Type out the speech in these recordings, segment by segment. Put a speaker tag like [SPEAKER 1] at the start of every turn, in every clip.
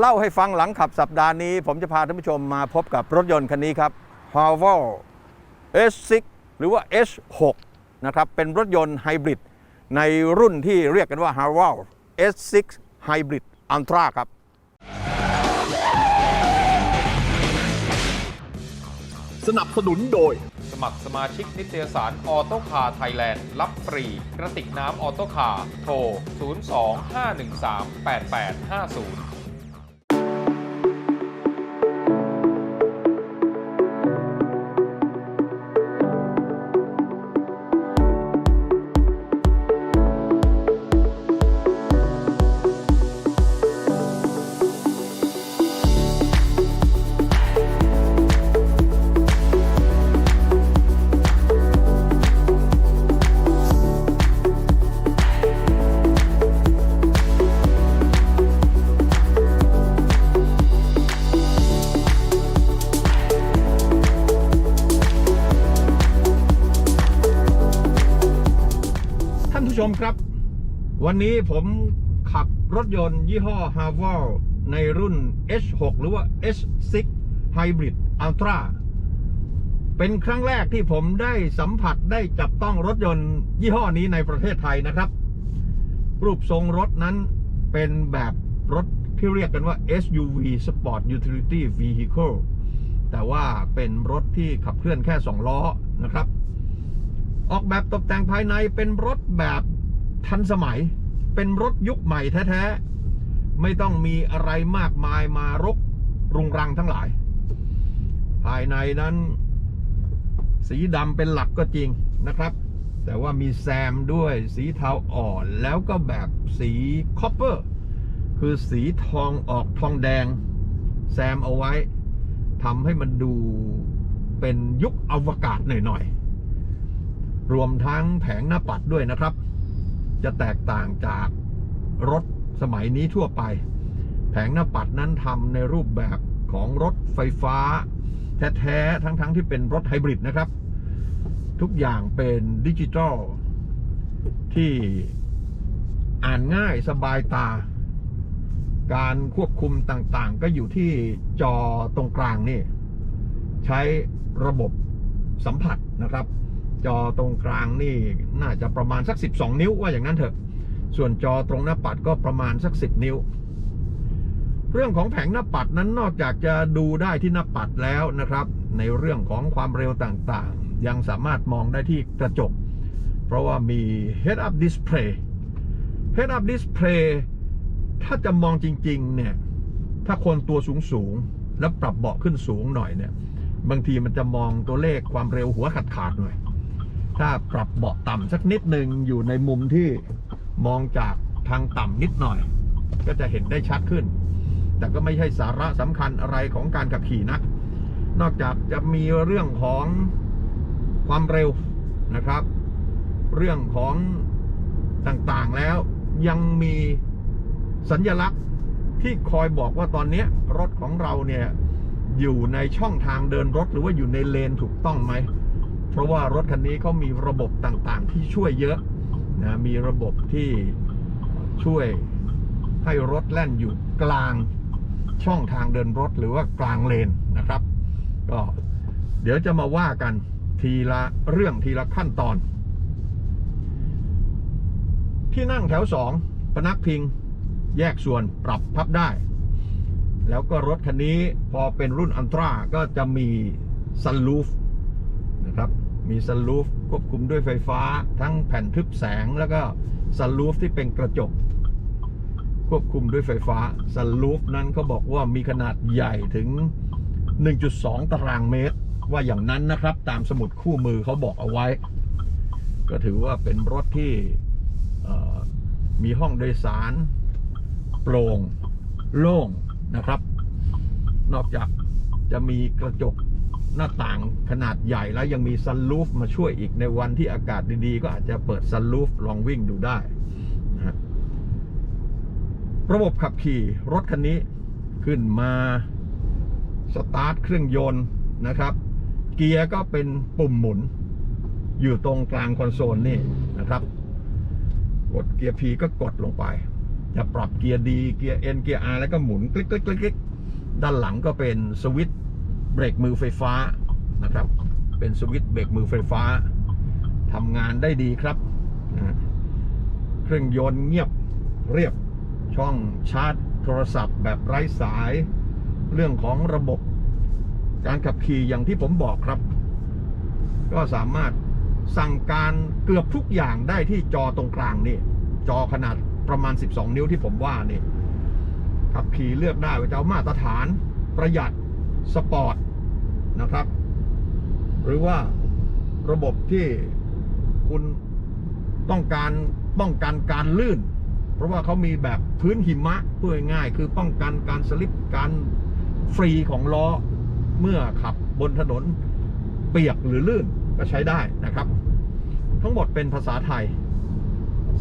[SPEAKER 1] เล่าให้ฟังหลังขับสัปดาห์นี้ ผมจะพาท่านผู้ชมมาพบกับรถยนต์คันนี้ครับ h a v a l S6 หรือว่า S6 นะครับ เป็นรถยนต์ไฮบริดในรุ่นที่เรียกกันว่า h a v a l S6 Hybrid Ultra ครับ
[SPEAKER 2] สนับสนุนโดย
[SPEAKER 3] สมัครสมาชิกนิตยสารออโตคาไทยแลนด์ รับฟรีกระติกน้ำออโตคาโทร 02-513-8850
[SPEAKER 1] ชมครับ วันนี้ผมขับรถยนต์ยี่ห้อ h a v a l ในรุ่น H6 หรือว่า S6 Hybrid Ultra เป็นครั้งแรกที่ผมได้สัมผัสได้จับต้องรถยนต์ยี่ห้อนี้ในประเทศไทยนะครับ รูปทรงรถนั้นเป็นแบบรถที่เรียกกันว่า SUV Sport Utility Vehicle แต่ว่าเป็นรถที่ขับเคลื่อนแค่ 2 ล้อนะครับ ออกแบบตกแต่งภายในเป็นรถแบบทันสมัย เป็นรถยุคใหม่แท้ๆ ไม่ต้องมีอะไรมากมายมารกรุงรังทั้งหลาย ภายในนั้น สีดำเป็นหลักก็จริงนะครับ แต่ว่ามีแซมด้วยสีเทาอ่อนแล้วก็แบบสีคอปเปอร์ คือสีทองออกทองแดง แซมเอาไว้ทำให้มันดูเป็นยุคอวกาศหน่อยๆ รวมทั้งแผงหน้าปัดด้วยนะครับ จะแตกต่างจากรถสมัยนี้ทั่วไป แผงหน้าปัดนั้นทำในรูปแบบของรถไฟฟ้า แท้ๆทั้งๆที่เป็นรถไฮบริดนะครับ ทุกอย่างเป็นดิจิตอลที่อ่านง่ายสบายตา การควบคุมต่างๆ ก็อยู่ที่จอตรงกลางนี่ ใช้ระบบสัมผัสนะครับ จอตรงกลางนี่น่าจะประมาณสัก 12 นิ้วว่าอย่างนั้นเถอะ ส่วนจอตรงหน้าปัดก็ประมาณสัก 10 นิ้ว เรื่องของแผงหน้าปัดนั้นนอกจากจะดูได้ที่หน้าปัดแล้วนะครับ ในเรื่องของความเร็วต่างๆ ยังสามารถมองได้ที่กระจก เพราะว่ามี head up display head up display ถ้าจะมองจริงๆเนี่ยถ้าคนตัวสูงๆ แล้วปรับเบาะขึ้นสูงหน่อยเนี่ยบางทีมันจะมองตัวเลขความเร็วหัวขาดขาดๆหน่อย ถ้าปรับเบาะต่ำสักนิดหนึ่งอยู่ในมุมที่มองจากทางต่ำนิดหน่อย ก็จะเห็นได้ชัดขึ้น แต่ก็ไม่ใช่สาระสำคัญอะไรของการขับขี่นักนอกจากจะมีเรื่องของความเร็วนะครับ เรื่องของต่างๆแล้วยังมีสัญญลักษณ์ที่คอยบอกว่าตอนนี้รถของเราเนี่ยอยู่ในช่องทางเดินรถหรือว่าอยู่ในเลนถูกต้องไหม เพราะว่ารถคันนี้เขามีระบบต่างๆ ที่ช่วยเยอะนะมีระบบที่ช่วยให้รถแล่นอยู่กลางช่องทางเดินรถหรือว่ากลางเลนนะครับ ก็เดี๋ยวจะมาว่ากันทีละเรื่องทีละขั้นตอน ที่นั่งแถวสองพนักพิงแยกส่วนปรับพับได้ แล้วก็รถคันนี้พอเป็นรุ่นอันตราก็จะมีซันลูฟ นะครับ มีซันลูฟควบคุมด้วยไฟฟ้า ทั้งแผ่นทึบแสงแล้วก็ซันลูฟที่เป็นกระจก ควบคุมด้วยไฟฟ้าซันลูฟนั้นเขาบอกว่ามีขนาดใหญ่ถึง 1.2 ตารางเมตร ว่าอย่างนั้นนะครับ ตามสมุดคู่มือเขาบอกเอาไว้ ก็ถือว่าเป็นรถที่มีห้องโดยสาร โปร่ง โล่งนะครับ นอกจากจะมีกระจก หน้าต่างขนาดใหญ่แล้วยังมีซันลูฟมาช่วยอีกในวันที่อากาศดีๆ ก็อาจจะเปิดซันลูฟลองวิ่งดูได้นะฮะระบบขับขี่รถคันนี้ขึ้นมาสตาร์ทเครื่องยนต์นะครับ เกียร์ก็เป็นปุ่มหมุน อยู่ตรงกลางคอนโซลนี่นะครับ กดเกียร์ P ก็กดลงไป จะปรับเกียร์ดีเกียร์เอ็นเกียร์อาแล้วก็หมุนคลิกคลิกคลิกด้านหลังก็เป็นสวิตช์ รกมือไฟฟ้านะครับ เป็นสวิตช์เบรกมือไฟฟ้าทำงานได้ดีครับ เครื่องยนต์เงียบเรียบช่องชาร์จโทรศัพท์แบบไร้สาย เรื่องของระบบการขับขี่อย่างที่ผมบอกครับ ก็สามารถสั่งการเกือบทุกอย่างได้ที่จอตรงกลางนี่ จอขนาดประมาณ 12 นิ้วที่ผมว่านี่ขับขี่เลือกได้ว่าจะเอามาตรฐานประหยัดสปอร์ต นะครับ หรือว่าระบบที่คุณต้องการป้องกันการลื่น เพราะว่าเขามีแบบพื้นหิมะพูดง่ายคือป้องกันการสลิปการฟรีของล้อเมื่อขับบนถนนเปียกหรือลื่นก็ใช้ได้นะครับ ทั้งหมดเป็นภาษาไทย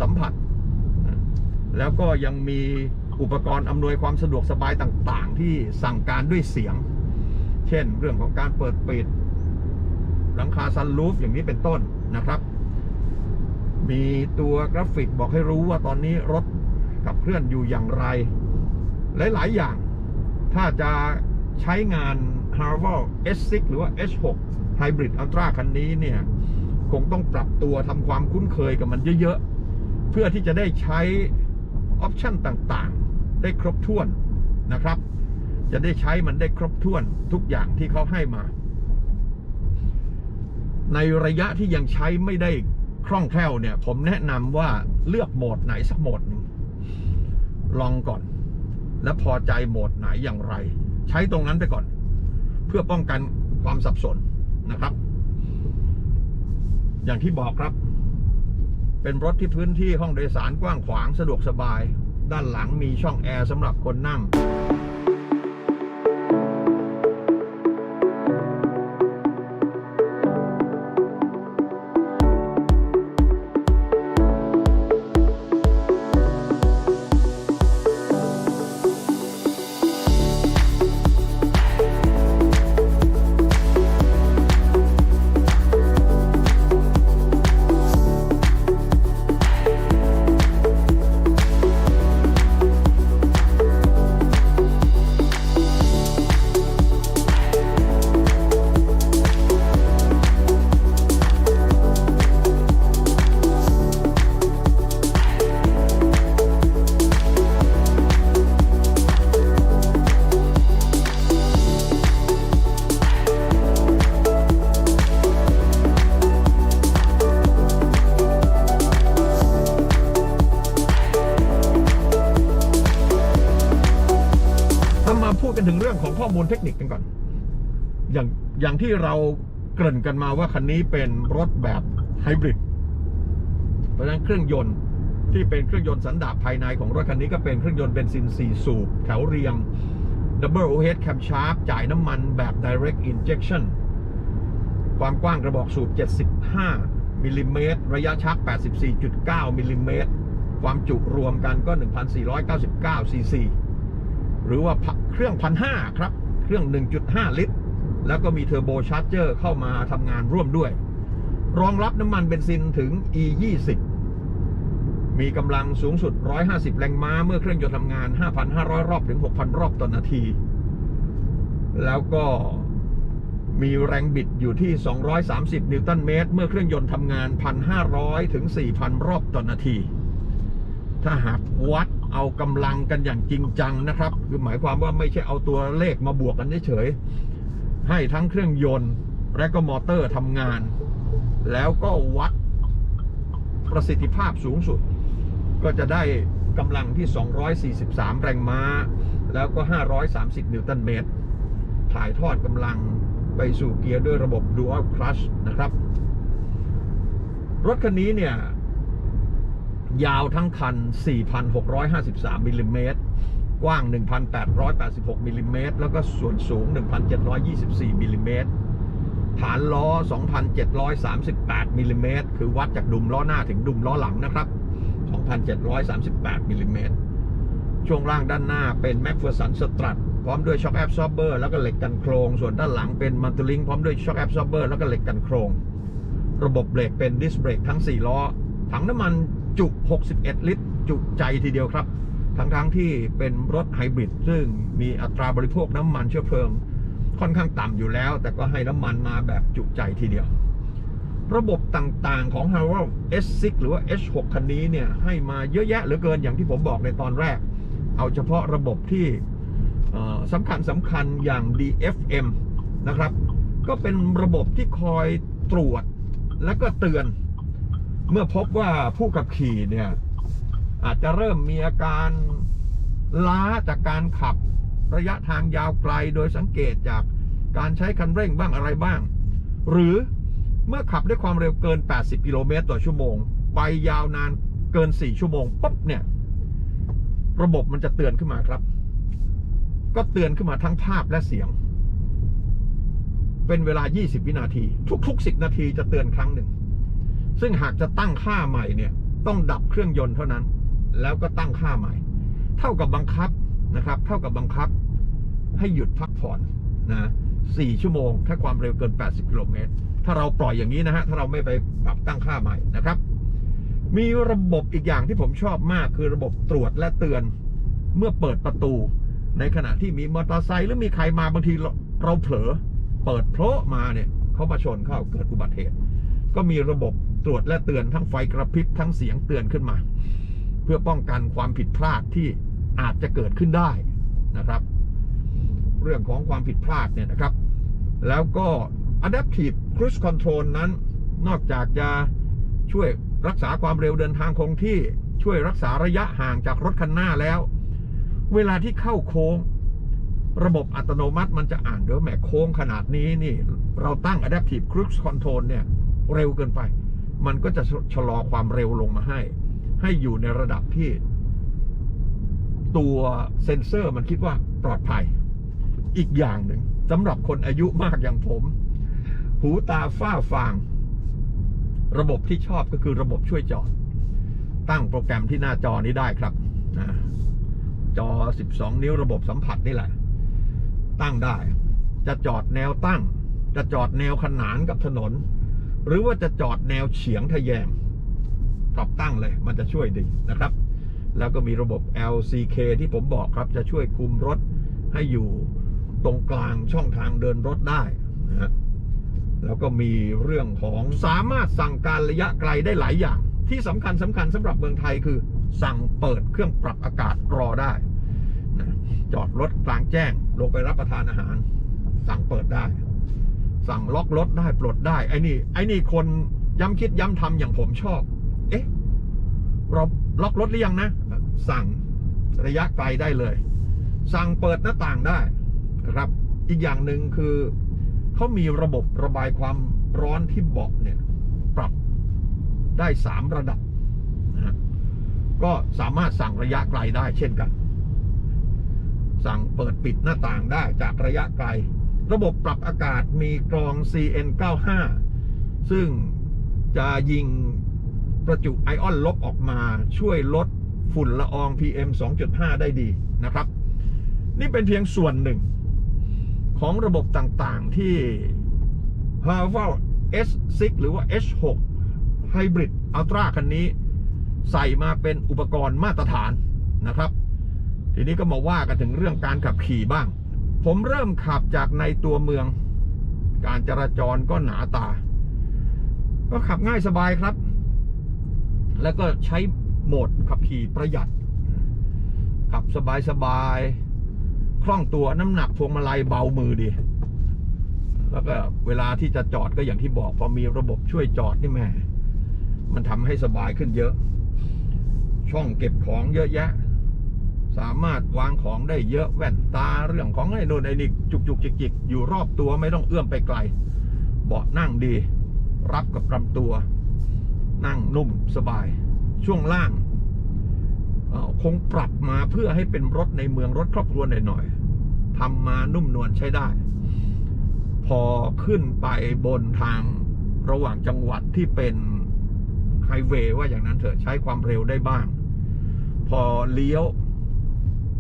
[SPEAKER 1] สัมผัส แล้วก็ยังมีอุปกรณ์อำนวยความสะดวกสบายต่าง ๆ ที่สั่งการด้วยเสียง เช่น เรื่องของการเปิดปิด หลังคาซันรูฟอย่างนี้เป็นต้นนะครับ มีตัวกราฟิกบอกให้รู้ว่าตอนนี้รถขับเคลื่อนอยู่อย่างไร หลาย ๆ อย่าง ถ้าจะใช้งาน h a r v a l S6 หรือว่า S6 Hybrid Ultra คันนี้เนี่ย คงต้องปรับตัวทำความคุ้นเคยกับมันเยอะ ๆ เพื่อที่จะได้ใช้ออปชันต่าง ๆ ได้ครบถ้วนนะครับ จะได้ใช้มันได้ครบถ้วนทุกอย่างที่เขาให้มา ในระยะที่ยังใช้ไม่ได้คล่องแคล่วเนี่ย ผมแนะนำว่าเลือกโหมดไหนสักโหมดหนึ่งลองก่อน แล้วพอใจโหมดไหนอย่างไร ใช้ตรงนั้นไปก่อน เพื่อป้องกันความสับสนนะครับ อย่างที่บอกครับ เป็นรถที่พื้นที่ห้องโดยสารกว้างขวางสะดวกสบาย ด้านหลังมีช่องแอร์สำหรับคนนั่ง ถึงเรื่องของข้อมูลเทคนิคกันก่อน อย่างอย่างที่เราเกริ่นกันมาว่าคันนี้เป็นรถแบบไฮบริด เพราะฉะนั้นเครื่องยนต์ที่เป็นเครื่องยนต์สันดาปภายในของรถคันนี้ก็เป็นเครื่องยนต์เบนซิน 4 สูบ แถวเรียง Double Overhead Camshaft จ่ายน้ำมันแบบ Direct Injection ความกว้างกระบอกสูบ 75 มิลลิเมตร ระยะชัก 84.9 มิลลิเมตร ความจุรวมกันก็ 1,499 ซีซี หรือว่าเครื่องพันห้าครับ เครื่อง 1.5 ลิตร แล้วก็มีเทอร์โบชาร์เจอร์เข้ามาทำงานร่วมด้วย รองรับน้ำมันเบนซินถึง E 20มีกำลังสูงสุด 150 แรงม้า เมื่อเครื่องยนต์ทำงาน 5,500 รอบถึง 6,000 รอบต่อนาที แล้วก็มีแรงบิดอยู่ที่ 230 นิวตันเมตร เมื่อเครื่องยนต์ทำงาน 1,500 ถึง 4,000 รอบต่อนาที ถ้าหากวัด เอากำลังกันอย่างจริงจังนะครับ คือหมายความว่าไม่ใช่เอาตัวเลขมาบวกกันเฉยๆให้ทั้งเครื่องยนต์และก็มอเตอร์ทำงาน แล้วก็วัดประสิทธิภาพสูงสุด ก็จะได้กำลังที่ 243 แรงม้า แล้วก็ 530 นิวตันเมตร ถ่ายทอดกำลังไปสู่เกียร์ด้วยระบบ Dual Clutch นะครับ รถคันนี้เนี่ย ยาวทั้งคัน 4,653มิลลิเมตร กว้าง 1,886มิลลิเมตร แล้วก็ส่วนสูง 1,724มิลลิเมตร ฐานล้อ 2,738มิลลิเมตร คือวัดจากดุมล้อหน้าถึงดุมล้อหลังนะครับ 2,738มิลลิเมตร ช่วงล่างด้านหน้าเป็น m c p h e r s o n Strut พร้อมด้วย Shock Absorber แล้วก็เหล็กกันโครง ส่วนด้านหลังเป็น m a n t l i n g พร้อมด้วย Shock Absorber แล้วก็เหล็กกันโครง ระบบเบรกเป็นดิสเบรกทั้ง 4 ล้อ ถังน้ำมัน จุ 61 ลิตร จุใจทีเดียวครับ ทั้งๆที่เป็นรถไฮบริดซึ่งมีอัตราบริโภคน้ำมันเชื้อเพลิง ค่อนข้างต่ำอยู่แล้ว แต่ก็ให้น้ำมันมาแบบจุใจทีเดียว ระบบต่างๆของ h a r o S6 หรือว่า H6 คันนี้เนี่ยให้มาเยอะแยะเหลือเกินอย่างที่ผมบอกในตอนแรก เอาเฉพาะระบบที่สำคัญสำคัญอย่าง DFM นะครับ ก็เป็นระบบที่คอยตรวจและก็เตือน เมื่อพบว่าผู้ขับขี่เนี่ยอาจจะเริ่มมีอาการล้าจากการขับระยะทางยาวไกลโดยสังเกตจากการใช้คันเร่งบ้างอะไรบ้าง หรือเมื่อขับด้วยความเร็วเกิน 80 กิโลเมตรต่อชั่วโมง ไปยาวนานเกิน 4 ชั่วโมงปุ๊บเนี่ยระบบมันจะเตือนขึ้นมาครับ ก็เตือนขึ้นมาทั้งภาพและเสียง เป็นเวลา 20 วินาที ทุก ๆ 10 นาทีจะเตือนครั้งหนึ่ง ซึ่งหากจะตั้งค่าใหม่เนี่ยต้องดับเครื่องยนต์เท่านั้น แล้วก็ตั้งค่าใหม่ เท่ากับบังคับนะครับ เท่ากับบังคับให้หยุดพักผ่อนนะ4ชั่วโมง ถ้าความเร็วเกิน 80 กิโลเมตร ถ้าเราปล่อยอย่างนี้นะฮะ ถ้าเราไม่ไปปรับตั้งค่าใหม่นะครับ มีระบบอีกอย่างที่ผมชอบมากคือระบบตรวจและเตือนเมื่อเปิดประตู ในขณะที่มีมอเตอร์ไซค์หรือมีใครมาบางทีเราเผลอเปิดโผล่มาเนี่ยเขามาชนเข้าเกิดอุบัติเหตุ ก็มีระบบ ตรวจและเตือนทั้งไฟกระพริบทั้งเสียงเตือนขึ้นมา เพื่อป้องกันความผิดพลาดที่อาจจะเกิดขึ้นได้นะครับ เรื่องของความผิดพลาดเนี่ยนะครับ แล้วก็ Adaptive Cruise Control นั้น นอกจากจะช่วยรักษาความเร็วเดินทางคงที่ช่วยรักษาระยะห่างจากรถคันหน้าแล้ว เวลาที่เข้าโค้ง ระบบอัตโนมัติมันจะอ่านเดี๋ยวแหมโค้งขนาดนี้นี่ เราตั้ง Adaptive Cruise Control เนี่ย เร็วเกินไป มันก็จะชะลอความเร็วลงมาให้ ให้อยู่ในระดับที่ ตัวเซ็นเซอร์มันคิดว่าปลอดภัย อีกอย่างหนึ่งสำหรับคนอายุมากอย่างผม หูตาฝ้าฟาง ระบบที่ชอบก็คือระบบช่วยจอด ตั้งโปรแกรมที่หน้าจอนี้ได้ครับนะจอ 12 นิ้วระบบสัมผัสนี่แหละ ตั้งได้ จะจอดแนวตั้ง จะจอดแนวขนานกับถนน หรือว่าจะจอดแนวเฉียงทะแยงปรับตั้งเลย มันจะช่วยดีนะครับ แล้วก็มีระบบ LCK ที่ผมบอกครับ จะช่วยคุมรถให้อยู่ตรงกลางช่องทางเดินรถได้นะฮะแล้วก็มีเรื่องของสามารถสั่งการระยะไกลได้หลายอย่าง ที่สำคัญสำคัญสำหรับเมืองไทยคือ สั่งเปิดเครื่องปรับอากาศรอได้นะจอดรถกลางแจ้งลงไปรับประทานอาหาร สั่งเปิดได้ สั่งล็อกรถได้ปลดได้ ไอ้นี่ ไอ้นี่คนย้ำคิดย้ำทำอย่างผมชอบ เอ๊ะ เราล็อกรถหรือยังนะ สั่งระยะไกลได้เลย สั่งเปิดหน้าต่างได้นะครับ อีกอย่างหนึ่งคือเขามีระบบระบายความร้อนที่เบาะเนี่ย ปรับได้สามระดับนะฮะก็สามารถสั่งระยะไกลได้เช่นกัน สั่งเปิดปิดหน้าต่างได้จากระยะไกล ระบบปรับอากาศมีกรอง CN95 ซึ่งจะยิงประจุไอออนลบออกมาช่วยลดฝุ่นละออง PM 2.5 ได้ดีนะครับ นี่เป็นเพียงส่วนหนึ่ง ของระบบต่างๆที่ h a v a l S6 หรือว่า H6 Hybrid Ultra คันนี้ ใส่มาเป็นอุปกรณ์มาตรฐานนะครับ ทีนี้ก็มาว่ากันถึงเรื่องการขับขี่บ้าง ผมเริ่มขับจากในตัวเมือง การจราจรก็หนาตา ก็ขับง่ายสบายครับ แล้วก็ใช้โหมดขับขี่ประหยัด ขับสบายสบายคล่องตัวน้ำหนักพวงมาลัยเบามือดี แล้วก็เวลาที่จะจอดก็อย่างที่บอกพอมีระบบช่วยจอดนี่แม่มันทำให้สบายขึ้นเยอะ ช่องเก็บของเยอะแยะ สามารถวางของได้เยอะแว่นตาเรื่องของไอ้โน่นไอ้นี่จุกจุกจิกจิกอยู่รอบตัวไม่ต้องเอื้อมไปไกล เบาะนั่งดี รับกับลำตัว นั่งนุ่มสบาย ช่วงล่างคงปรับมาเพื่อให้เป็นรถในเมืองรถครอบครัวหน่อยๆทำมานุ่มนวลใช้ได้ พอขึ้นไปบนทางระหว่างจังหวัดที่เป็นไฮเวย์ว่าอย่างนั้นเถอะใช้ความเร็วได้บ้าง พอเลี้ยว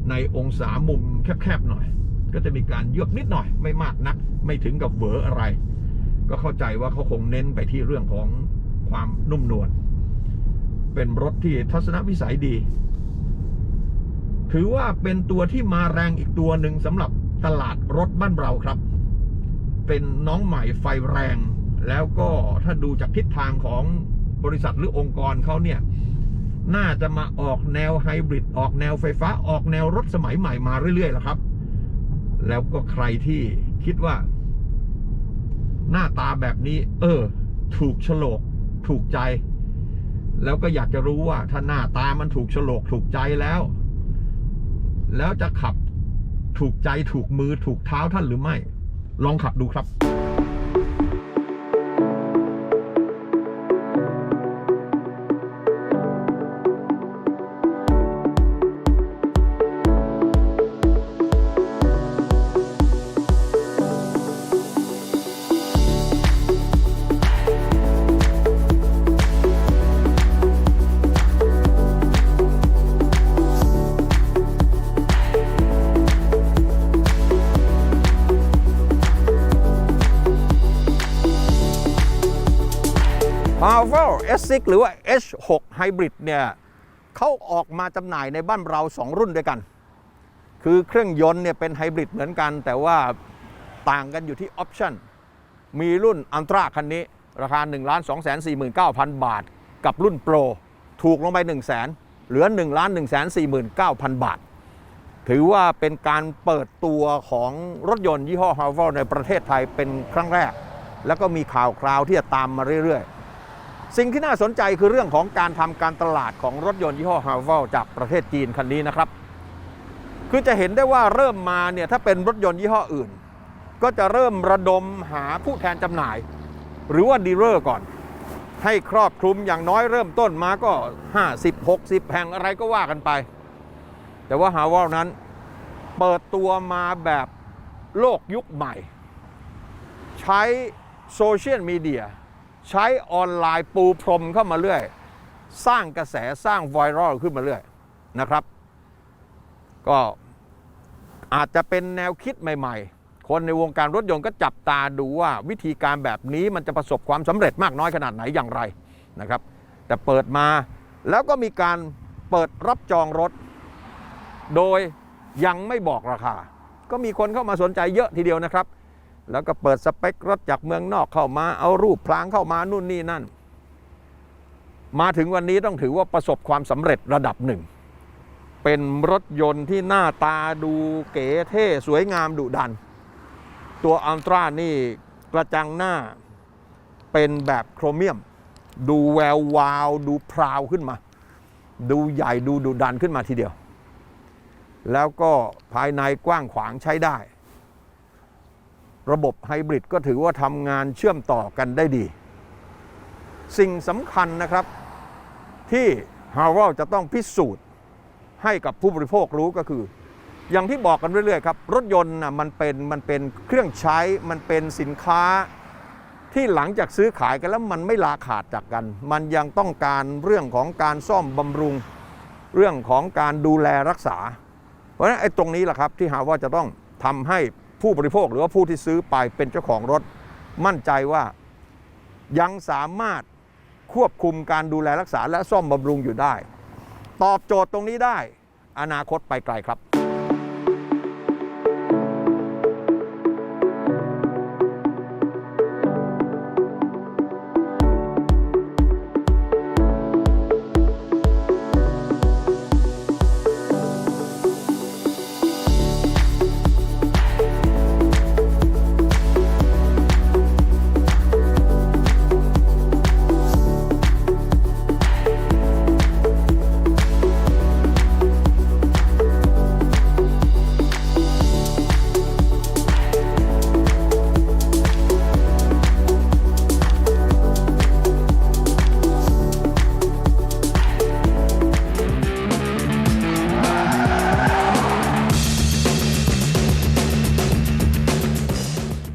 [SPEAKER 1] ในองศามุมแคบๆหน่อย ก็จะมีการเยือกนิดหน่อย ไม่มากนัก ไม่ถึงกับเหวออะไร ก็เข้าใจว่าเขาคงเน้นไปที่เรื่องของความนุ่มนวลเป็นรถที่ทัศนวิสัยดี ถือว่าเป็นตัวที่มาแรงอีกตัวหนึ่งสำหรับตลาดรถบ้านเราครับ เป็นน้องใหม่ไฟแรง แล้วก็ถ้าดูจากทิศทางของบริษัทหรือองค์กรเขาเนี่ย น่าจะมาออกแนวไฮบริดออกแนวไฟฟ้า ออกแนวรถสมัยใหม่มาเรื่อยๆแล้วครับ แล้วก็ใครที่คิดว่า หน้าตาแบบนี้ เออ ถูกโฉลก ถูกใจ แล้วก็อยากจะรู้ว่า ถ้าหน้าตามันถูกโฉลก ถูกใจแล้ว แล้วจะขับถูกใจถูกมือถูกเท้าท่านหรือไม่ ลองขับดูครับ S6 หรือว่า H6 Hybrid เนี่ยเขาออกมาจำหน่ายในบ้านเรา 2 รุ่นด้วยกัน คือเครื่องยนต์เนี่ยเป็นไฮบริดเหมือนกัน แต่ว่าต่างกันอยู่ที่ออปชั่นมีรุ่นอัลตร้าคันนี้ ราคา 1 2 4 9 0 0 0 บาท กับรุ่นโปรถูกลงไป1 0 0 0 0แเหลือ 1 1 4 9 0 0 0 บาท ถือว่าเป็นการเปิดตัวของรถยนต์ยี่ห้อ h a v e l ในประเทศไทยเป็นครั้งแรก แล้วก็มีข่าวคราวที่จะตามมาเรื่อยๆ สิ่งที่น่าสนใจคือเรื่องของการทำการตลาดของรถยนต์ยี่ห้อ h a v e l จากประเทศจีนคันนี้นะครับ คือจะเห็นได้ว่าเริ่มมาเนี่ยถ้าเป็นรถยนต์ยี่ห้ออื่น ก็จะเริ่มระดมหาผู้แทนจำหน่าย หรือว่าดีลเลอร์ก่อน ให้ครอบคลุมอย่างน้อยเริ่มต้นมาก็ 50 60 แห่งอะไรก็ว่ากันไป แต่ว่า h a v e l นั้นเปิดตัวมาแบบโลกยุคใหม่ ใช้โซเชียลมีเดีย ใช้ออนไลน์ปูพรมเข้ามาเรื่อย สร้างกระแสสร้างไวรัลขึ้นมาเรื่อยนะครับ ก็อาจจะเป็นแนวคิดใหม่ ๆ คนในวงการรถยนต์ก็จับตาดูว่าวิธีการแบบนี้มันจะประสบความสำเร็จมากน้อยขนาดไหนอย่างไรนะครับ แต่เปิดมาแล้วก็มีการเปิดรับจองรถ โดยยังไม่บอกราคา ก็มีคนเข้ามาสนใจเยอะทีเดียวนะครับ แล้วก็เปิดสเปครถจากเมืองนอกเข้ามา เอารูปพลางเข้ามานู่นนี่นั่น มาถึงวันนี้ต้องถือว่าประสบความสำเร็จระดับหนึ่ง เป็นรถยนต์ที่หน้าตาดูเก๋เท่สวยงามดุดัน ตัวอัลตร้านี่กระจังหน้าเป็นแบบโครเมียม ดูแวววาว ดูพราวขึ้นมา ดูใหญ่ดูดุดันขึ้นมาทีเดียว แล้วก็ภายในกว้างขวางใช้ได้ ระบบไฮบริดก็ถือว่าทำงานเชื่อมต่อกันได้ดี สิ่งสำคัญนะครับที่ h a r v a l จะต้องพิสูจน์ให้กับผู้บริโภครู้ก็คือ อย่างที่บอกกันเรื่อยๆครับ รถยนต์นะมันเป็นมันเป็นเครื่องใช้ มันเป็นสินค้าที่หลังจากซื้อขายกันแล้วมันไม่ลาขาดจากกัน มันยังต้องการเรื่องของการซ่อมบำรุง เรื่องของการดูแลรักษา เพราะฉะนั้นไอ้ตรงนี้แหละครับที่หาว่าจะต้องทำให้ ผู้บริโภคหรือว่าผู้ที่ซื้อไปเป็นเจ้าของรถ มั่นใจว่ายังสามารถควบคุมการดูแลรักษาและซ่อมบำรุงอยู่ได้ ตอบโจทย์ตรงนี้ได้ อนาคตไปไกลครับ